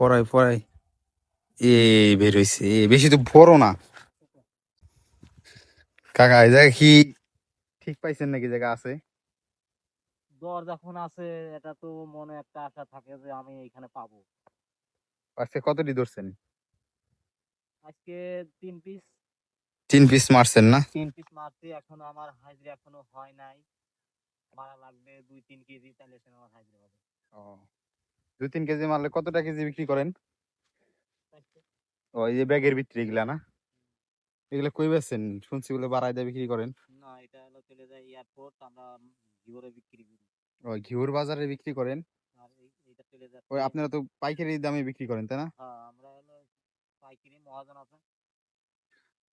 পড়াই পড়াই। এ বের হইছে। এ বেশি তো বড় না। কাকা এই জায়গা কি ঠিক পাইছেন নাকি? জায়গা আছে? দর যখন আছে। এটা তো মনে একটা আশা থাকে যে আমি এখানে পাবো। আজকে কতটি ধরছেন? আজকে তিন পিস তিন পিস মারছেন না? তিন পিস মারছি। এখনও আমার হাজিরা এখনও হয় নাই। মারা লাগবে দুই তিন কেজি তাহলে আমার হাজিরা হবে। ও দুই তিন কেজি মারলে কতটা কেজি বিক্রি করেন? ও এই যে ব্যাগের ভিতরে এগুলা না? এগুলা কই বেচছেন? শুনছি বলে বাড়াই দিয়ে বিক্রি করেন। না এটা হলো চলে যায় এয়ারপোর্ট আমরা ভিওরে বিক্রি করি। ও ঘিউর বাজারে বিক্রি করেন? আর এই- এইটা চলে যাচ্ছে। ওই আপনারা তো পাইকারি দামে বিক্রি করেন তাই না? হ্যাঁ আমরা হলো পাইকারি মহাজন আছে।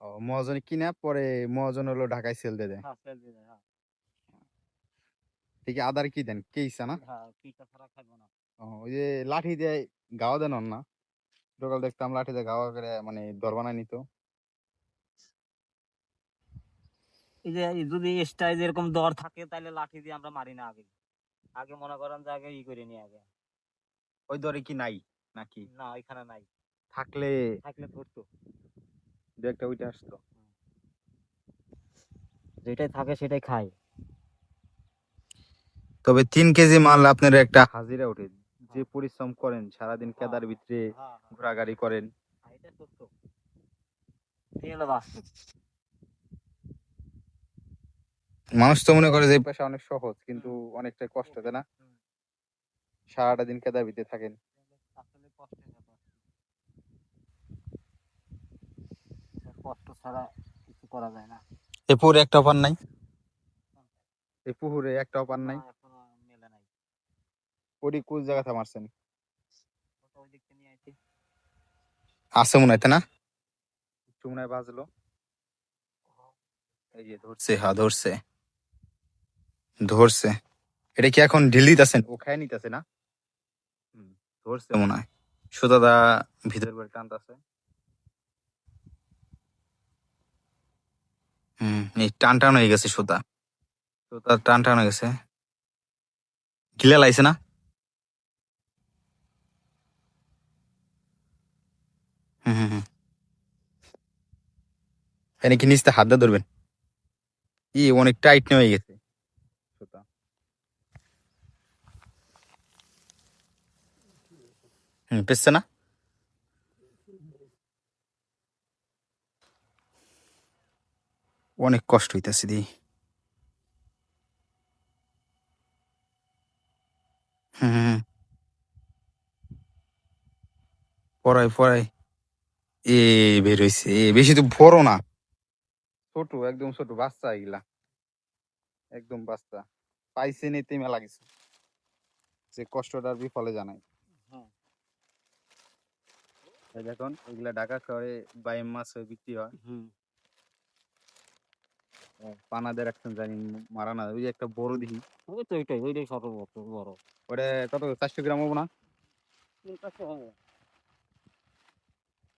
ও মহাজনে কিনা পরে মহাজন হলো ঢাকায় সেল দিয়ে দেয়। হ্যাঁ সেল দিয়ে দেয়, হ্যাঁ। ঠিক আদার কি দেন? কেইসা না? হ্যাঁ পিঠা ছাড়া খাব না। ওই যে লাঠি দিয়ে গাওয়া দেন না? সকাল দেখতাম লাঠি দিয়ে গাওয়া করে মানে দর বানায় নিত। এই যে যদি স্টাইল এরকম দর থাকে তাহলে লাঠি দিয়ে আমরা মারি না আগে। আগে মনে করেন যে আগে ই করে নি আগে। ওই দরে কি নাই নাকি? না এখানে নাই। থাকলে থাকলে ধরতো দু একটা ওইটা আসতো। যেটাই থাকে সেটাই খাই তবে তিন কেজি মাল আপনার একটা হাজিরা ওঠে যে পরিশ্রম করেন সারাদিন কেদার ভিতরে হ্যাঁ হ্যাঁ ঘোরাঘুরি করেন। হ্যাঁ, মানুষ তো মনে করে যে পেশা অনেক সহজ কিন্তু অনেকটা কষ্ট তাই না? সারাটা দিন কেদার ভিতরে থাকেন। আসলে কষ্টের ব্যাপার। কষ্ট ছাড়া কিছু করা যায় না। এ পুকুরে একটা অপার নাই? এই পুকুরে একটা অপার নাই? ওটি কোন জায়গাতে মারছেন আছে মনে হয় না? একটু মনে হয় বাজলো এই যে ধরছে হ্যাঁ ধরছে। ধরছে। এটা কি এখন ঢিল দিতেছেন ও খায় নিতেছে না? ধরছে। মনে হয়। সুদাদা ভিতর করে টানতেছে। হম এই টান টান হয়ে গেছে সুতা সুতা টান টান হয়ে গেছে। গিলা লাইছে না হুম হুম হুম এনে কি নিচতে হাত দিয়ে ধরবেন। ই, অনেক টাইট হয়ে গেছে। হুম পেছছে না? অনেক কষ্ট হইতেছে দি হুম। পড়াই পড়াই এ, বের হইছে। বেশি তো বড় না। ছোট একদম ছোট বাচ্চা এগুলা। একদম বাচ্চা। পাইছে নিতে মেলা গেছে যে কষ্টটার বিফলে জানাই হ্যাঁ দেখুন এগুলা ঢাকা শহরে বাইম মাছ হয়ে বিক্রি হয়। হুম। পানাদের একটা জানি মারা না ওই যে একটা বড় দিহি ওই তো ওইটাই ওইটাই সর্বোচ্চ বড়। ওটা কত চারশো গ্রাম হব না? চারশো হবে।